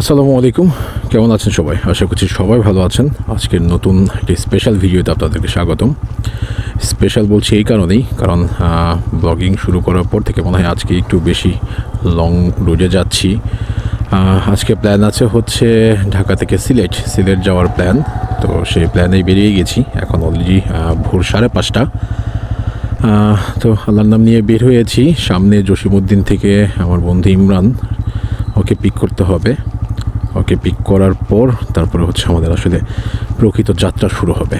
আসসালামু আলাইকুম। কেমন আছেন সবাই? আশা করছি সবাই ভালো আছেন। আজকের নতুন একটি স্পেশাল ভিডিওতে আপনাদেরকে স্বাগতম। স্পেশাল বলছি এই কারণেই, কারণ ব্লগিং শুরু করার পর থেকে মনে হয় আজকে একটু বেশি লং রুটে যাচ্ছি। আজকে প্ল্যান আছে হচ্ছে ঢাকা থেকে সিলেট। সিলেট যাওয়ার প্ল্যান তো সেই প্ল্যানেই বেরিয়ে গেছি। এখন অলরেডি ভোর সাড়ে পাঁচটা। তো আল্লাহর নাম নিয়ে বের হয়েছি। সামনে জসিমউদ্দিন থেকে আমার বন্ধু ইমরান, ওকে পিক করতে হবে। ওকে পিক করার পর তারপরে হচ্ছে আমাদের আসলে প্রকৃত যাত্রা শুরু হবে।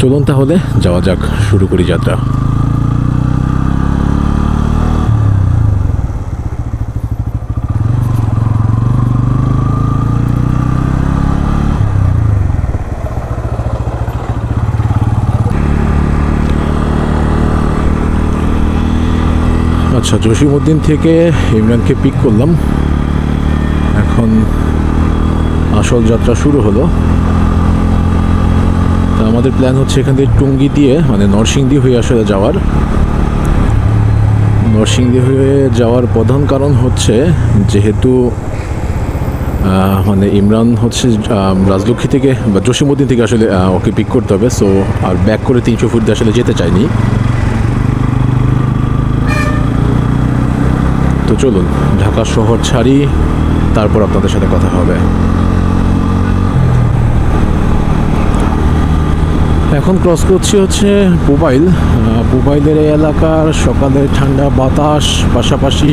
চলুন তাহলে যাওয়া যাক, শুরু করি যাত্রা। আচ্ছা জসিমউদ্দিন থেকে ইমরানকে পিক করলাম। এখন আসল যাত্রা শুরু হলো। তা আমাদের প্ল্যান হচ্ছে এখান থেকে টুঙ্গি দিয়ে মানে নরসিংদী হয়ে আসলে যাওয়ার। নরসিংদী হয়ে যাওয়ার প্রধান কারণ হচ্ছে যেহেতু মানে ইমরান হচ্ছে রাজলক্ষ্মী থেকে বা জসিমউদ্দিন থেকে আসলে ওকে পিক করতে হবে। সো আর ব্যাক করে তিনশো ফুট আসলে যেতে চাইনি। তো চলুন, ঢাকা শহর ছাড়ি তারপর আপনাদের সাথে কথা হবে। এখন ক্রস করছি হচ্ছে মোবাইল মোবাইলের এই এলাকার সকালে ঠান্ডা বাতাস, পাশাপাশি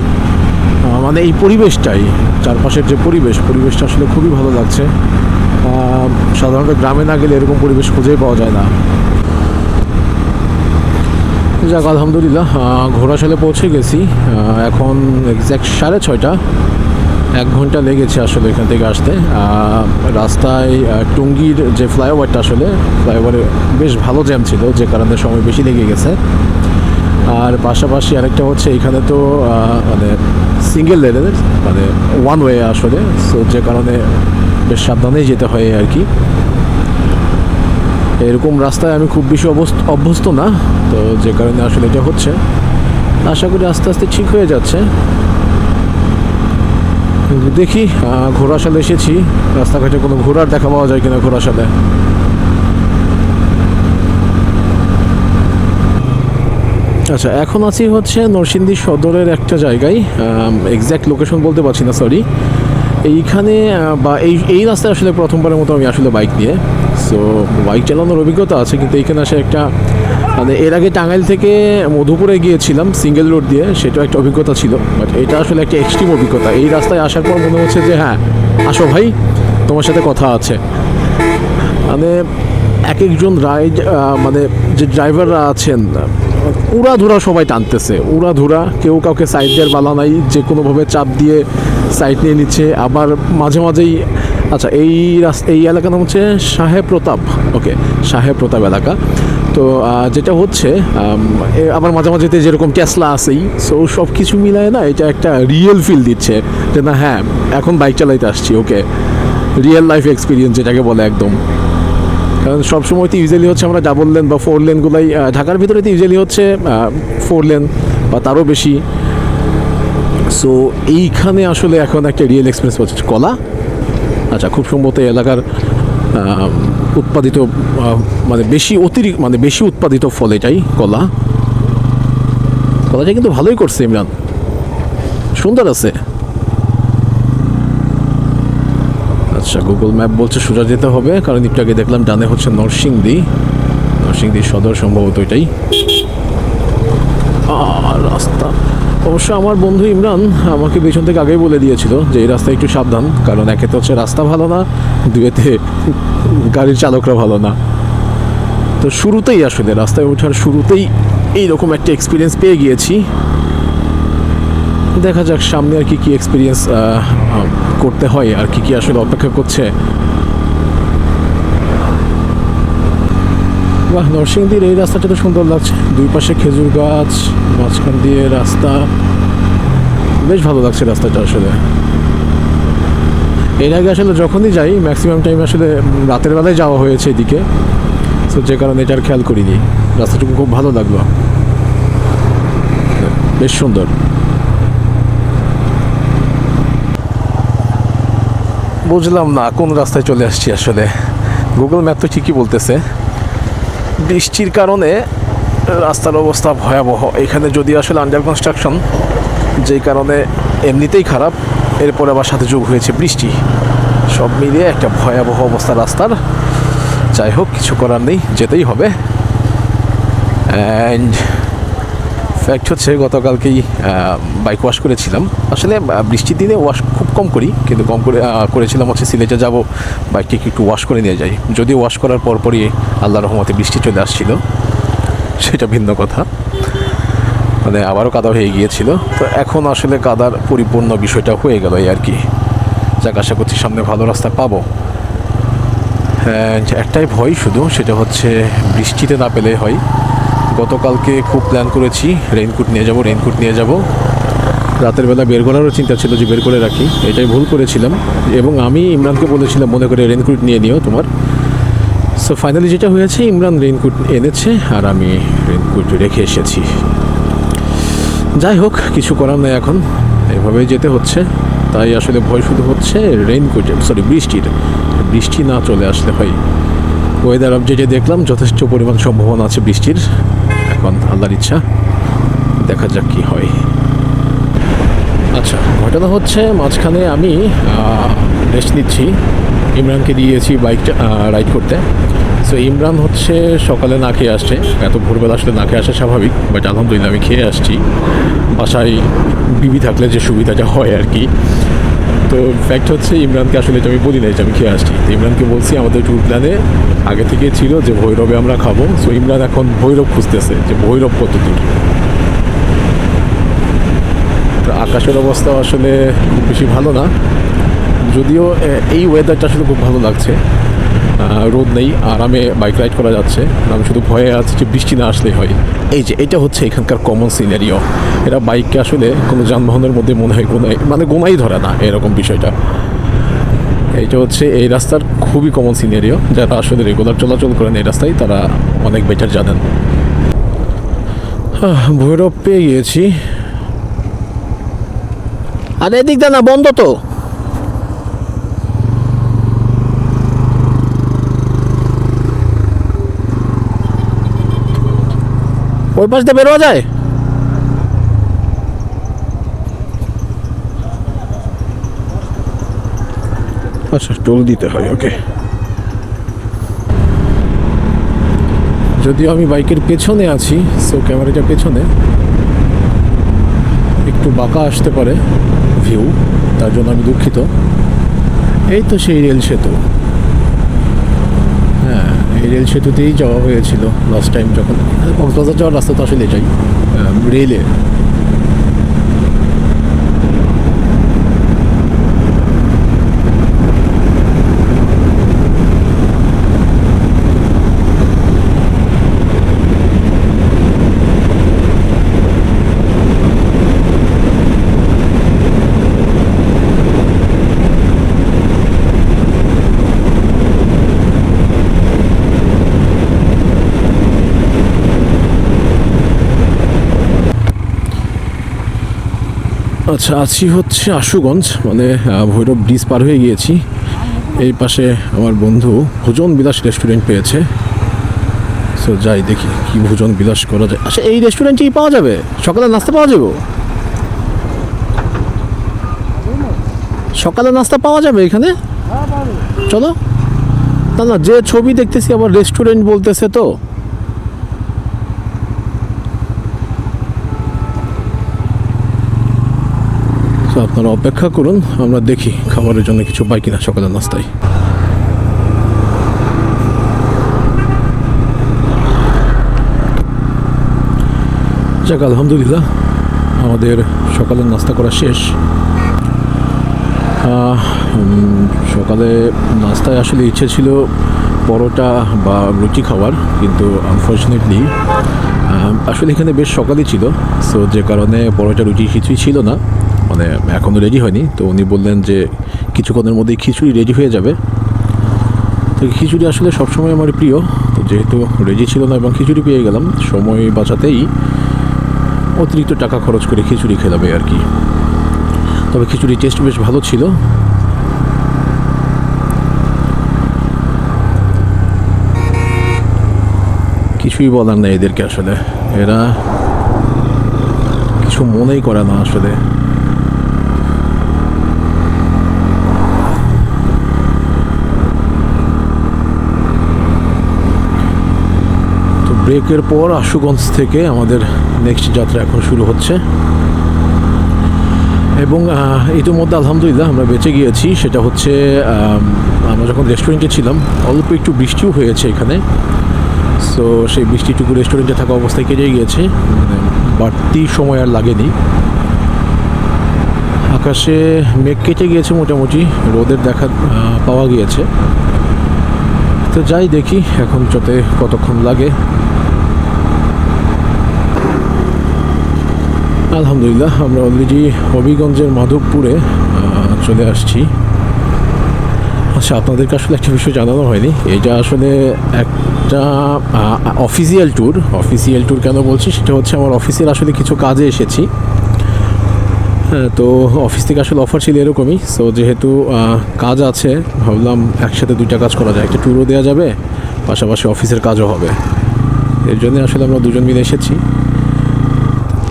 মানে এই পরিবেশটাই, চারপাশের যে পরিবেশ, পরিবেশটা আসলে খুবই ভালো লাগছে। সাধারণত গ্রামে না গেলে এরকম পরিবেশ খুঁজেই পাওয়া যায় না। যাক, আলহামদুলিল্লাহ ঘোড়াশালে পৌঁছে গেছি। এখন এক্স্যাক্ট সাড়ে ছয়টা। এক ঘণ্টা লেগেছে আসলে এখান থেকে আসতে। রাস্তায় টুঙ্গির যে ফ্লাইওভারটা আসলে, ফ্লাইওভারে বেশ ভালো জ্যাম ছিল, যে কারণে সময় বেশি লেগে গেছে। আর পাশাপাশি আরেকটা হচ্ছে এখানে তো মানে সিঙ্গেল লেনের মানে ওয়ান ওয়ে আসলে সো যে কারণে বেশ সাবধানেই যেতে হয় আর কি। এরকম রাস্তায় আমি খুব বেশি অভ্যস্ত না, তো যে কারণে আসলে এটা হচ্ছে। আশা করি আস্তে আস্তে ঠিক হয়ে যাচ্ছে। দেখি ঘোড়াশালে এসেছি। রাস্তাঘাটে কোনো ঘোড়ার দেখা পাওয়া যায় কিনা ঘোড়াশালে? আচ্ছা এখন আছি হচ্ছে নরসিংদী সদরের একটা জায়গায়। এক্স্যাক্ট লোকেশন বলতে পারছি না সরি এইখানে বা এই এই রাস্তায় আসলে প্রথমবারের মতো আমি আসলে বাইক নিয়ে। সো বাইক চালানোর অভিজ্ঞতা আছে, কিন্তু এইখানে আসে একটা মানে এর আগে টাঙ্গাইল থেকে মধুপুরে গিয়েছিলাম সিঙ্গেল রোড দিয়ে সেটাও একটা অভিজ্ঞতা ছিল বাট এটা আসলে একটা এক্সট্রিম অভিজ্ঞতা। এই রাস্তায় আসার পর মনে হচ্ছে যে হ্যাঁ আসো ভাই, তোমার সাথে কথা আছে। মানে এক একজন রাইড মানে যে ড্রাইভাররা আছেন, উড়াধুরা সবাই টানতেছে। উড়াধুরা, কেউ কাউকে সাইড দেওয়ার বালা নাই, যে কোনোভাবে চাপ দিয়ে সাইড নিয়ে নিচ্ছে। আবার মাঝে মাঝেই আচ্ছা এই রাস্তা এই এলাকার নাম হচ্ছে সাহেব প্রতাপ ওকে সাহেব প্রতাপ এলাকা। তো যেটা হচ্ছে আবার মাঝে মাঝেতে যেরকম টেসলা আসেই সো সব কিছু মিলায় না এটা একটা রিয়েল ফিল দিচ্ছে যে না হ্যাঁ এখন বাইক চালাইতে আসছি ওকে রিয়েল লাইফ এক্সপিরিয়েন্স যেটাকে বলে একদম। কারণ সবসময় তো ইউজুয়ালি হচ্ছে আমরা ডাবল লেন বা ফোর লেনগুলাই ঢাকার ভিতরে তো ইউজুয়ালি হচ্ছে ফোর লেন বা তারও বেশি। সো এইখানে আসলে এখন একটা রিয়েল এক্সপিরিয়েন্স হচ্ছে কলা? আচ্ছা খুব সম্ভবত এলাকার উৎপাদিত মানে বেশি অতিরিক্ত মানে বেশি উৎপাদিত ফল এটাই কলা। কলাটা কিন্তু ভালোই করছে ইমরান। সুন্দর আছে। আচ্ছা গুগল ম্যাপ বলছে সোজা যেতে হবে, কারণ একটু আগে দেখলাম ডানে হচ্ছে নরসিংদী। নরসিংদী সদর সম্ভবত এটাই। রাস্তা। অবশ্য আমার বন্ধু ইমরান আমাকে পেছন থেকে আগেই বলে দিয়েছিল যে এই রাস্তায় একটু সাবধান, কারণ একে তো হচ্ছে রাস্তা ভালো না, দুয়েতে গাড়ির চালকরা ভালো না। তো শুরুতেই আসলে, রাস্তায় ওঠার শুরুতেই এইরকম একটা এক্সপিরিয়েন্স পেয়ে গিয়েছি। দেখা যাক সামনে আর কি কি এক্সপিরিয়েন্স করতে হয় আর কি কি আসলে অপেক্ষা করছে। বাহ, নরসিংদীর এই রাস্তাটা তো সুন্দর লাগছে। দুই পাশে খেজুর গাছ, মাঝখান দিয়ে রাস্তা। বেশ ভালো লাগছে রাস্তাটা আসলে। এর আগে আসলে যখনই যাই ম্যাক্সিমাম টাইম আসলে রাতের বেলায় যাওয়া হয়েছে এদিকে। তো যে কারণে এটা আর খেয়াল করিনি। রাস্তাটুকু খুব ভালো লাগল। বেশ সুন্দর। বুঝলাম না কোন রাস্তায় চলে আসছি আসলে। গুগল ম্যাপ তো ঠিকই বলতেছে। বৃষ্টির কারণে রাস্তার অবস্থা ভয়াবহ। এখানে যদি আসলে আন্ডার কনস্ট্রাকশন যেই কারণে এমনিতেই খারাপ, এরপরে আবার সাথে যোগ হয়েছে বৃষ্টি। সব মিলিয়ে একটা ভয়াবহ অবস্থা রাস্তার। যাই হোক, কিছু করার নেই, যেতেই হবে। অ্যান্ড ফ্যাক্ট হচ্ছে গতকালকেই বাইক ওয়াশ করেছিলাম। আসলে বৃষ্টির দিনে ওয়াশ খুব কম করি কিন্তু কম করে করেছিলাম হচ্ছে সিলেটে যাব বাইকটিকে একটু ওয়াশ করে নিয়ে যাই। যদিও ওয়াশ করার পরপরই আল্লাহ রহমতে বৃষ্টি চলে আসছিল সেটা ভিন্ন কথা। মানে আবারও কাদা হয়ে গিয়েছিল। তো এখন আসলে কাদার পরিপূর্ণ বিষয়টা হয়ে গেল এই আর কি। যাক আশা করছি সামনে ভালো রাস্তা পাবো। হ্যাঁ, একটাই ভয় শুধু সেটা হচ্ছে বৃষ্টিতে না পেলে হয়। গতকালকে খুব প্ল্যান করেছি রেইনকোট নিয়ে যাব রেইনকোট নিয়ে যাব। রাতের বেলা বের করারও চিন্তা ছিল যে বের করে রাখি, এটাই ভুল করেছিলাম। এবং আমি ইমরানকে বলেছিলাম, মনে করে রেইনকোট নিয়ে নিও তোমার। সো ফাইনালি যেটা হয়েছে, ইমরান রেইনকোট এনেছে আর আমি রেইনকোট রেখে এসেছি। যাই হোক, কিছু করার নেই এখন। এভাবেই যেতে হচ্ছে। তাই আসলে ভয় শুধু হচ্ছে রেইনকোট সরি বৃষ্টির। বৃষ্টি না চলে আসলে হয়। ওয়েদার আপডেটে দেখলাম যথেষ্ট পরিমাণ সম্ভাবনা আছে বৃষ্টির। এখন আল্লাহর ইচ্ছা, দেখা যাক কি হয়। আচ্ছা ঘটনা হচ্ছে মাঝখানে আমি রেস্ট নিচ্ছি। ইমরানকে দিয়েছি বাইকটা রাইড করতে। সো ইমরান হচ্ছে সকালে না খেয়ে আসছে। এত ভোরবেলা আসলে না খেয়ে আসা স্বাভাবিক বাট আলহামদুলিল্লাহ আমি খেয়ে আসছি। বাসায় বিবি থাকলে যে সুবিধাটা হয় আর কি। তো ফ্যাক্ট হচ্ছে, ইমরানকে আসলে এটা আমি বলি নাই আমি খেয়ে আসছি। ইমরানকে বলছি, আমাদের ট্যুর প্ল্যানে আগে থেকে ছিল যে ভৈরবে আমরা খাব। সো ইমরান এখন ভৈরব খুঁজতেছে যে ভৈরব কত তো আকাশের অবস্থা আসলে খুব বেশি ভালো না। যদিও এই ওয়েদারটা আসলে খুব ভালো লাগছে। রোদ নেই আরামে বাইক রাইড করা যাচ্ছে। আমি শুধু ভয়ে আছি যে বৃষ্টি না আসলেই হয়। এই যে, এটা হচ্ছে এখানকার কমন সিনারিও এরা বাইককে আসলে কোনো যানবাহনের মধ্যে মনে হয় গোনাই মানে গোনাই ধরে না, এরকম বিষয়টা। এইটা হচ্ছে এই রাস্তার খুবই কমন সিনারিও যারা আসলে রেগুলার চলাচল করেন এই রাস্তায়, তারা অনেক বেটার জানেন। ভৈরব পেয়ে গিয়েছি। আরে এদিক দা না, বন্ধ তো। ওই পাশ দিয়ে বেরোয়া যায়? আচ্ছা টোল দিতে হয় ওকে। যদিও আমি বাইকের পেছনে আছি সো ক্যামেরাটা পেছনে। একটু বাঁকা আসতে পারে ভিউ তার জন্য আমি দুঃখিত। এই তো সেই রেল সেতু। রেল সেতুতেই যাওয়া হয়েছিল লাস্ট টাইম যখন। কক্সবাজার যাওয়ার রাস্তা তো আসলে এটাই। রেলে। আচ্ছা আছি হচ্ছে আশুগঞ্জ মানে ভৈরব ব্রিজ পার হয়ে গিয়েছি। এই পাশে আমার বন্ধু ভোজন বিলাস রেস্টুরেন্ট পেয়েছে। সো যাই দেখি কি ভোজন বিলাস করা যায়। আচ্ছা এই রেস্টুরেন্টেই পাওয়া যাবে? সকালে নাস্তা পাওয়া যাবে? সকালে নাস্তা পাওয়া যাবে এখানে? চলো। না না, যে ছবি দেখতেছি, আবার রেস্টুরেন্ট বলতেছে তো। আপনারা অপেক্ষা করুন, আমরা দেখি খাবারের জন্য কিছু পাই কিনা সকালের নাস্তায়। যাক, আলহামদুলিল্লাহ, আমাদের সকালের নাস্তা করা শেষ। সকালে নাস্তায় আসলে ইচ্ছে ছিল পরোটা বা রুটি খাওয়ার, কিন্তু আনফর্চুনেটলি আসলে এখানে বেশ সকালই ছিল। সো যে কারণে পরোটা রুটি কিছুই ছিল না। মানে এখনও রেডি হয়নি। তো উনি বললেন যে কিছুক্ষণের মধ্যেই খিচুড়ি রেডি হয়ে যাবে। তো খিচুড়ি আসলে সবসময় আমার প্রিয়। তো যেহেতু রেডি ছিল না এবং খিচুড়ি পেয়ে গেলাম, সময় বাঁচাতেই অতিরিক্ত টাকা খরচ করে খিচুড়ি খেলাবে আর কি। তবে খিচুড়ির টেস্ট বেশ ভালো ছিল। কিছুই বলার নেই এদেরকে আসলে। এরা কিছু মনেই করে না আসলে। ব্রেকের পর আশুগঞ্জ থেকে আমাদের নেক্সট যাত্রা এখন শুরু হচ্ছে। এবং ইতিমধ্যে আলহামদুলিল্লাহ আমরা বেঁচে গিয়েছি। সেটা হচ্ছে আমরা যখন রেস্টুরেন্টে ছিলাম, অল্প একটু বৃষ্টিও হয়েছে এখানে। সো সেই বৃষ্টিটুকু রেস্টুরেন্টে থাকা অবস্থায় কেটে গিয়েছে। মানে বাড়তি সময় আর লাগেনি। আকাশে মেঘ কেটে গিয়েছে মোটামুটি। রোদের দেখা পাওয়া গিয়েছে। তো যাই দেখি এখন চতে কতক্ষণ লাগে। আলহামদুলিল্লাহ, আমরা অলরেডি হবিগঞ্জের মাধবপুরে চলে আসছি। আচ্ছা আপনাদেরকে আসলে একটা বিষয় জানানো হয়নি। এটা আসলে একটা অফিসিয়াল ট্যুর অফিসিয়াল ট্যুর কেন বলছি? সেটা হচ্ছে আমার অফিসের আসলে কিছু কাজে এসেছি। হ্যাঁ তো অফিস থেকে আসলে অফার ছিল এরকমই। সো যেহেতু কাজ আছে, ভাবলাম একসাথে দুইটা কাজ করা যায়। একটা ট্যুরও দেওয়া যাবে, পাশাপাশি অফিসের কাজও হবে। এর জন্য আসলে আমরা দুজন মিলে এসেছি।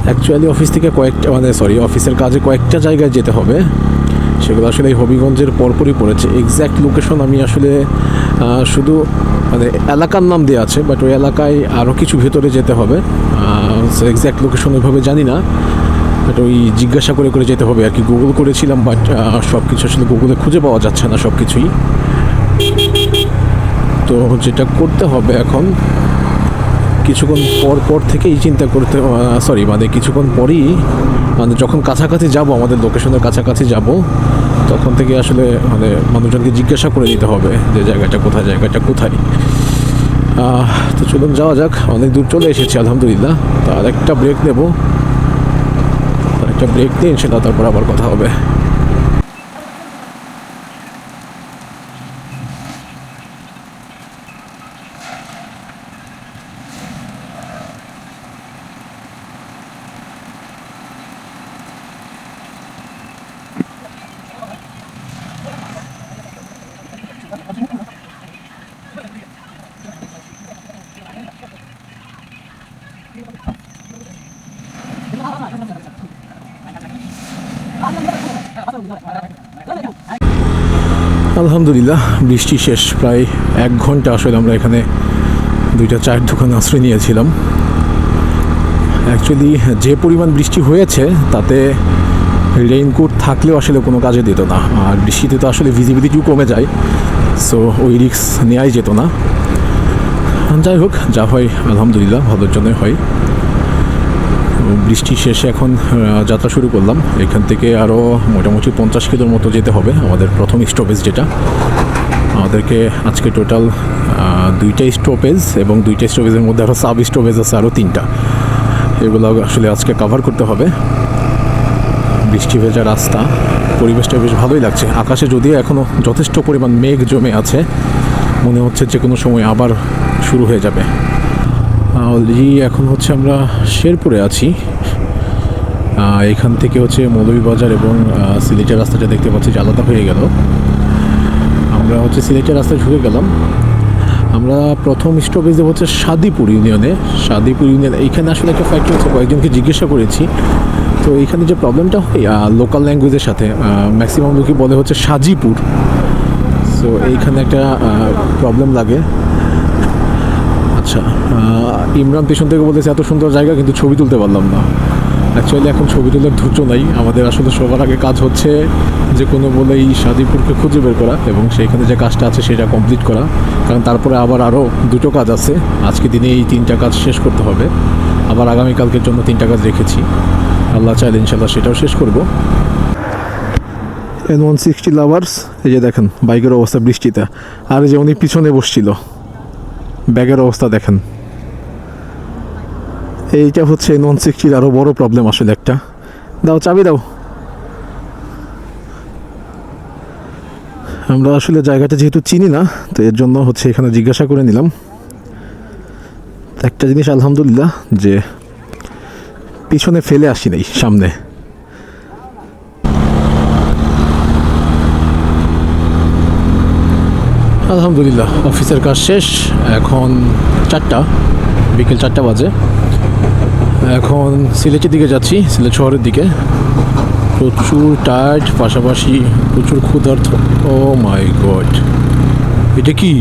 অ্যাকচুয়ালি অফিস থেকে কয়েকটা মানে সরি অফিসের কাজে কয়েকটা জায়গায় যেতে হবে। সেগুলো আসলে এই হবিগঞ্জের পরপরই পড়েছে। এক্স্যাক্ট লোকেশন আমি আসলে শুধু মানে এলাকার নাম দেওয়া আছে বাট ওই এলাকায় আরও কিছু ভেতরে যেতে হবে। এক্স্যাক্ট লোকেশন ওইভাবে জানি না বাট ওই জিজ্ঞাসা করে করে যেতে হবে। আর কি গুগল করেছিলাম বাট সব কিছু আসলে গুগলে খুঁজে পাওয়া যাচ্ছে না সব কিছুই তো যেটা করতে হবে এখন কিছুক্ষণ পর পর থেকেই চিন্তা করতে সরি মানে কিছুক্ষণ পরই মানে যখন কাছাকাছি যাব, আমাদের লোকেশনের কাছাকাছি যাব, তখন থেকে আসলে মানে মানুষজনকে জিজ্ঞাসা করে নিতে হবে যে জায়গাটা কোথায় জায়গাটা কোথায়। তো চলুন যাওয়া যাক, অনেক দূর চলে এসেছি, আলহামদুলিল্লাহ। তার একটা ব্রেক নেব একটা ব্রেক নিয়ে ইনশাল্লাহ তারপর আবার কথা হবে। আলহামদুলিল্লাহ, বৃষ্টি শেষ প্রায় এক ঘণ্টা। আসলে আমরা এখানে দুইটা চায়ের দোকান আশ্রয় নিয়েছিলাম। অ্যাকচুয়ালি যে পরিমাণ বৃষ্টি হয়েছে, তাতে রেইনকোট থাকলেও আসলে কোনো কাজে দিত না। আর বৃষ্টিতে তো আসলে ভিজিবিলিটিও কমে যায় সো ওই রিক্স নেওয়াই যেত না। যাই হোক, যা হয়, আলহামদুলিল্লাহ, ভালোর জন্যই হয়। বৃষ্টি শেষে এখন যাত্রা শুরু করলাম। এখান থেকে আরও মোটামুটি পঞ্চাশ কিলোর মতো যেতে হবে, আমাদের প্রথম স্টপেজ যেটা। আমাদেরকে আজকে টোটাল দুইটা স্টপেজ এবং দুইটা স্টপেজের মধ্যে আরও সাব স্টপেজ আছে আরও তিনটা। এগুলো আসলে আজকে কভার করতে হবে। বৃষ্টি ভেজা রাস্তা, পরিবেশটা বেশ ভালোই লাগছে। আকাশে যদিও এখনও যথেষ্ট পরিমাণ মেঘ জমে আছে, মনে হচ্ছে যে কোনো সময় আবার শুরু হয়ে যাবে। অলরেডি এখন হচ্ছে আমরা শেরপুরে আছি। এখান থেকে হচ্ছে মৌলভীবাজার এবং সিলেটের রাস্তাটা দেখতে পাচ্ছি যে আলাদা হয়ে গেল। আমরা হচ্ছে সিলেটের রাস্তায় ঢুকে গেলাম। আমরা প্রথম স্টপেজ দেবো হচ্ছে সাদিপুর ইউনিয়নে। সাদিপুর ইউনিয়ন, এইখানে আসলে একটা ফ্যাক্টরি হচ্ছে, কয়েকজনকে জিজ্ঞাসা করেছি। তো এইখানে যে প্রবলেমটা হয় লোকাল ল্যাঙ্গুয়েজের সাথে ম্যাক্সিমাম লোকই বলে হচ্ছে সাজিপুর। সো এইখানে একটা প্রবলেম লাগে। আচ্ছা ইমরান পেছন থেকে বলেছে এত সুন্দর জায়গা, কিন্তু ছবি তুলতে পারলাম না। অ্যাকচুয়ালি এখন ছবি তোলার ধৈর্য নাই। আমাদের আসলে সবার আগে কাজ হচ্ছে যে কোনো বলেই সাদিপুরকে খুঁজে বের করা এবং সেইখানে যে কাজটা আছে সেটা কমপ্লিট করা। কারণ তারপরে আবার আরও দুটো কাজ আছে। আজকে দিনে এই তিনটা কাজ শেষ করতে হবে। আবার আগামীকালকের জন্য তিনটা কাজ রেখেছি। আল্লাহ চাইলে ইনশাল্লাহ সেটাও শেষ করব। এন ওয়ান সিক্সটি লাভার্স এই যে দেখেন, বাইকের অবস্থা বৃষ্টিতে। আর যে উনি পিছনে বসছিল। ব্যাগের অবস্থা দেখেন। এইটা হচ্ছে নন সিক্সটির আরও বড় প্রবলেম আসলে একটা। দাও, চাবি দাও। আমরা আসলে জায়গাটা যেহেতু চিনি না, তো এর জন্য হচ্ছে এখানে জিজ্ঞাসা করে নিলাম। একটা জিনিস আলহামদুলিল্লাহ যে পিছনে ফেলে আসি নাই, সামনে। আলহামদুলিল্লাহ, অফিসের কাজ শেষ। এখন চারটা, বিকেল চারটা বাজে। এখন সিলেটের দিকে যাচ্ছি, সিলেট শহরের দিকে। প্রচুর টায়ার্ড পাশাপাশি প্রচুর ক্ষুধার্থ ও মাই গড এটা কি?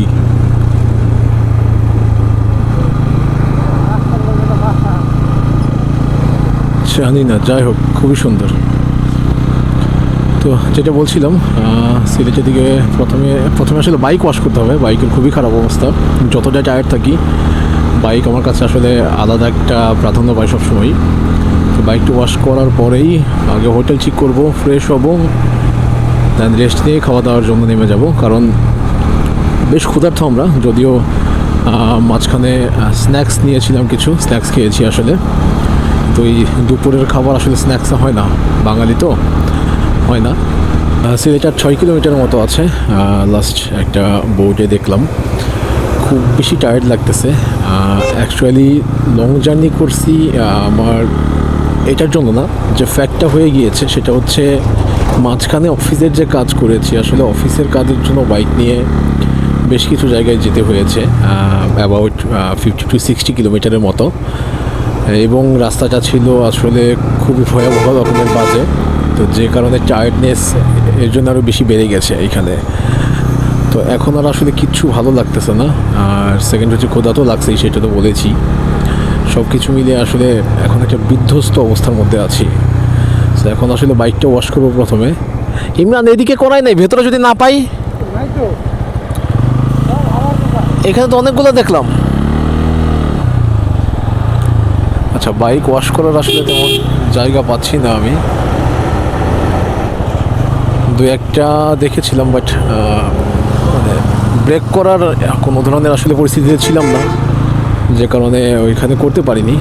জানি না, যাই হোক, খুবই সুন্দর। তো যেটা বলছিলাম সিলেটের দিকে প্রথমে প্রথমে আসলে বাইক ওয়াশ করতে হবে। বাইকের খুবই খারাপ অবস্থা। যতটা টায়ার্ড থাকি বাইক আমার কাছে আসলে আলাদা একটা প্রাধান্য পায় সবসময় তো বাইকটা ওয়াশ করার পরেই আগে হোটেল ঠিক করব ফ্রেশ হব দেন রেস্ট নিয়ে খাওয়া দাওয়ার জন্য নেমে যাব। কারণ বেশ ক্ষুধার্থ আমরা, যদিও মাঝখানে স্ন্যাক্স নিয়েছিলাম কিছু স্ন্যাক্স খেয়েছি আসলে। তো এই দুপুরের খাবার আসলে স্ন্যাক্স হয় না। বাঙালি তো। হয় না। সিলেটার ছয় কিলোমিটার মতো আছে। লাস্ট একটা বোর্ডে দেখলাম। খুব বেশি টায়ার্ড লাগতেছে। অ্যাকচুয়ালি লং জার্নি করছি আমার এটার জন্য না, যে ফ্যাক্টটা হয়ে গিয়েছে সেটা হচ্ছে মাঝখানে অফিসের যে কাজ করেছি, আসলে অফিসের কাজের জন্য বাইক নিয়ে বেশ কিছু জায়গায় যেতে হয়েছে অ্যাবাউট ফিফটি টু সিক্সটি কিলোমিটারের মতো। এবং রাস্তাটা ছিল আসলে খুবই ভয়াবহ রকমের বাজে। তো যে কারণে টায়ার্ডনেস এর জন্য আরও বেশি বেড়ে গেছে এইখানে। তো এখন আর আসলে কিচ্ছু ভালো লাগতেছে না। আর সেকেন্ড হচ্ছে ক্ষুধা তো লাগছেই, সেটা তো বলেছি। সব কিছু মিলিয়ে আসলে এখন একটা বিধ্বস্ত অবস্থার মধ্যে আছি। তো এখন আসলে বাইকটা ওয়াশ করব প্রথমে। ইমরান, এদিকে করাই নাই, ভেতরে যদি না পাই? এখানে তো অনেকগুলো দেখলাম। আচ্ছা বাইক ওয়াশ করার আসলে তেমন জায়গা পাচ্ছি না আমি। দু একটা দেখেছিলাম বাট মানে ব্রেক করার কোনো ধরনের আসলে পরিস্থিতিতে ছিলাম না। যে কারণে ওইখানে করতে পারিনি।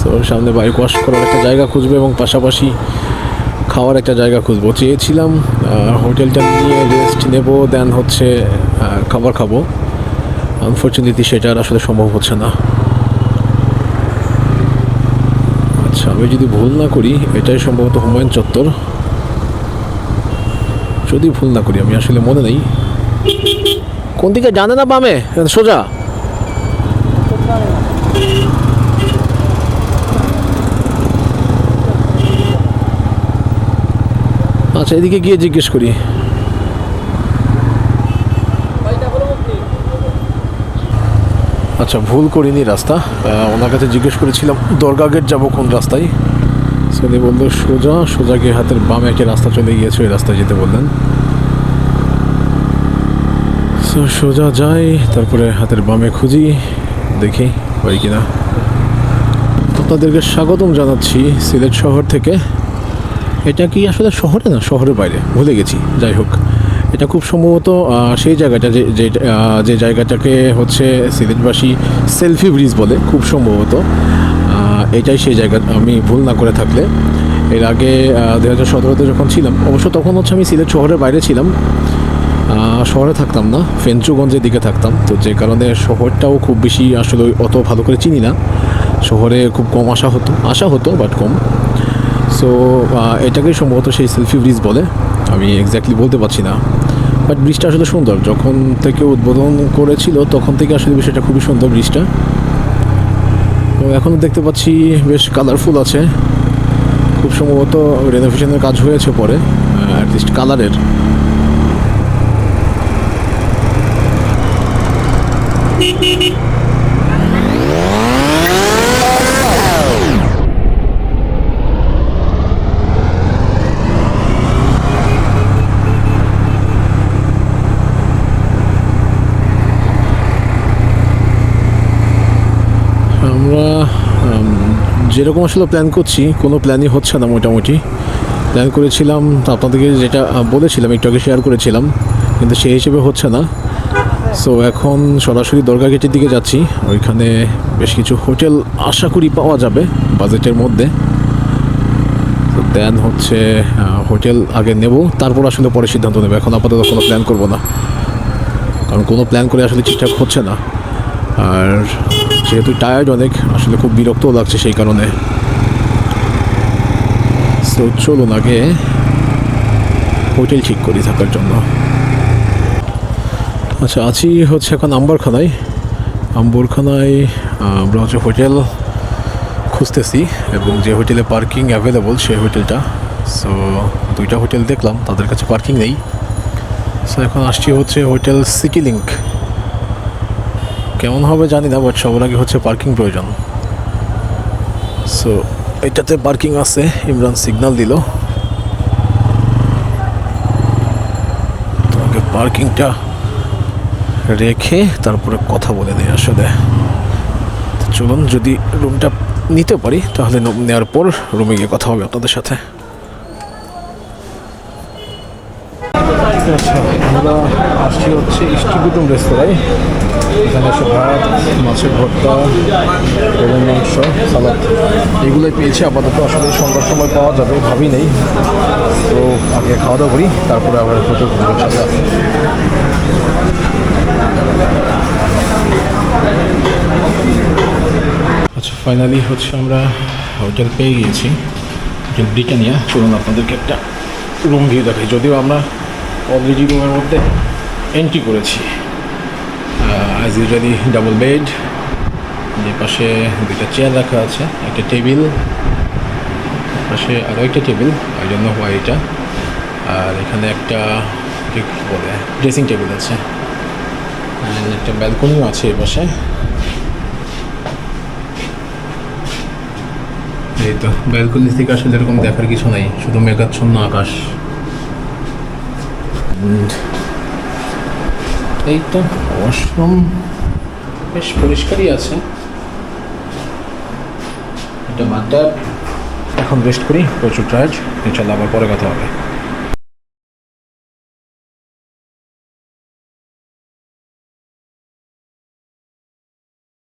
তো সামনে বাইক ওয়াশ করার একটা জায়গা খুঁজবো এবং পাশাপাশি খাওয়ার একটা জায়গা খুঁজবো। চেয়েছিলাম হোটেলটা নিয়ে রেস্ট নেব দেন হচ্ছে খাবার খাব। আনফর্চুনেটলি সেটা আর আসলে সম্ভব হচ্ছে না। আচ্ছা আমি যদি ভুল না করি, এটাই সম্ভবত হুমায়ুন চত্বর। যদি ভুল না করি, আমি আসলে মনে নেই। কোন দিকে জানে না বামে? সোজা। আচ্ছা এদিকে গিয়ে জিজ্ঞেস করি। আচ্ছা ভুল করিনি রাস্তা। ওনার কাছে জিজ্ঞেস করেছিলাম দরগা গেট যাব কোন রাস্তায়? সো উনি বলল সোজা সোজা গিয়ে হাতের বামে একটা রাস্তা চলে গিয়েছে, ওই রাস্তায় যেতে বললেন। সো সোজা যাই, তারপরে হাতের বামে খুঁজি, দেখি হয় কিনা। আপনাদেরকে স্বাগতম জানাচ্ছি সিলেট শহর থেকে। এটা কি আসলে শহরে না শহরের বাইরে? ভুলে গেছি, যাই হোক। এটা খুব সম্ভবত সেই জায়গাটা যে যে জায়গাটাকে হচ্ছে সিলেটবাসী সেলফি ব্রিজ বলে, খুব সম্ভবত। এটাই সেই জায়গা, আমি ভুল না করে থাকলে। এর আগে দু হাজার সতেরোতে যখন ছিলাম, অবশ্য তখন হচ্ছে আমি সিলেট শহরের বাইরে ছিলাম। শহরে থাকতাম না, ফেঞ্চুগঞ্জের দিকে থাকতাম। তো যে কারণে শহরটাও খুব বেশি আসলে অত ভালো করে চিনি না। শহরে খুব কম আসা হতো আসা হতো বাট কম। সো এটাকেই সম্ভবত সেই সেলফি ব্রিজ বলে। আমি এক্স্যাক্টলি বলতে পারছি না। বাট ব্রিজটা আসলে সুন্দর। যখন থেকে উদ্বোধন করেছিল, তখন থেকে আসলে বিষয়টা খুবই সুন্দর ব্রিজটা তো এখনও দেখতে পাচ্ছি বেশ কালারফুল আছে। খুব সম্ভবত রেনোভেশনের কাজ হয়েছে পরে অ্যাটলিস্ট কালারের আমরা যেরকম আসলে প্ল্যান করছি, কোনো প্ল্যানই হচ্ছে না মোটামুটি। প্ল্যান করেছিলাম, আপনাদেরকে যেটা বলেছিলাম, একটু আগে শেয়ার করেছিলাম, কিন্তু সেই হিসেবে হচ্ছে না। সো এখন সরাসরি দরগা গেটের দিকে যাচ্ছি। ওইখানে বেশ কিছু হোটেল আশা করি পাওয়া যাবে বাজেটের মধ্যে। তো দেন হচ্ছে হোটেল আগে নেব, তারপর আসলে পরে সিদ্ধান্ত নেব। এখন আপাতত কোনো প্ল্যান করব না। কারণ কোনো প্ল্যান করে আসলে ঠিকঠাক হচ্ছে না। আর যেহেতু টায়ার্ড অনেক, আসলে খুব বিরক্তও লাগছে সেই কারণে। সো চলুন আগে হোটেল ঠিক করি থাকার জন্য। আচ্ছা আছি হচ্ছে এখন আম্বারখানায়। আম্বরখানায় আমরা হচ্ছে হোটেল খুঁজতেছি এবং যে হোটেলে পার্কিং অ্যাভেলেবল সেই হোটেলটা সো দুইটা হোটেল দেখলাম, তাদের কাছে পার্কিং নেই। সো এখন আসছি হচ্ছে হোটেল সিটি লিঙ্ক কেমন হবে জানি না বাট সবার আগে হচ্ছে পার্কিং প্রয়োজন। সো এটাতে পার্কিং আছে, ইমরান সিগন্যাল দিল। তোমাকে পার্কিংটা রেখে তারপরে কথা বলে নেই আসলে। চলুন, যদি রুমটা নিতে পারি, তাহলে নেওয়ার পর রুমে গিয়ে কথা হবে আপনাদের সাথে। আচ্ছা আমরা আসছি হচ্ছে ইষ্টিকুটুম রেস্তোরাঁয়। এখানে এসে ভাত, মাছের ভর্তা, গরুর মাংস, সালাদ। এগুলোই পেয়েছি, আপাতত আসলে সন্ধ্যার সময় পাওয়া যাবে, ভাবি নেই। তো আগে খাওয়া দাওয়া করি, তারপরে আবার সাথে আচ্ছা ফাইনালি হচ্ছে আমরা হোটেল পেয়ে গিয়েছি। হোটেল ব্রিটানিয়া, চলুন আপনাদেরকে একটা রুম ভিউ দেখাই। যদিও আমরা অলরেডি রুমের মধ্যে এন্ট্রি করেছি। অ্যাজ ইউজুয়ালি ডাবল বেড যে পাশে দুইটা চেয়ার রাখা আছে, একটা টেবিল পাশে আরও একটা টেবিল ওই জন্য হোয়াই এটা। আর এখানে একটা বলে ড্রেসিং টেবিল আছে। একটা ব্যালকনিও আছে এই পাশে। এই তো ব্যালকনি থেকে আসলে এরকম দেখার কিছু নাই, শুধু মেঘাচ্ছন্ন আকাশ। And এই তো ওয়াশরুম বেশ পরিষ্কারই আছে। এটা বাথটাব এখন রেস্ট করি, প্রচুর টায়ার্ড ইনশাল্লাহ আবার পরে কথা হবে।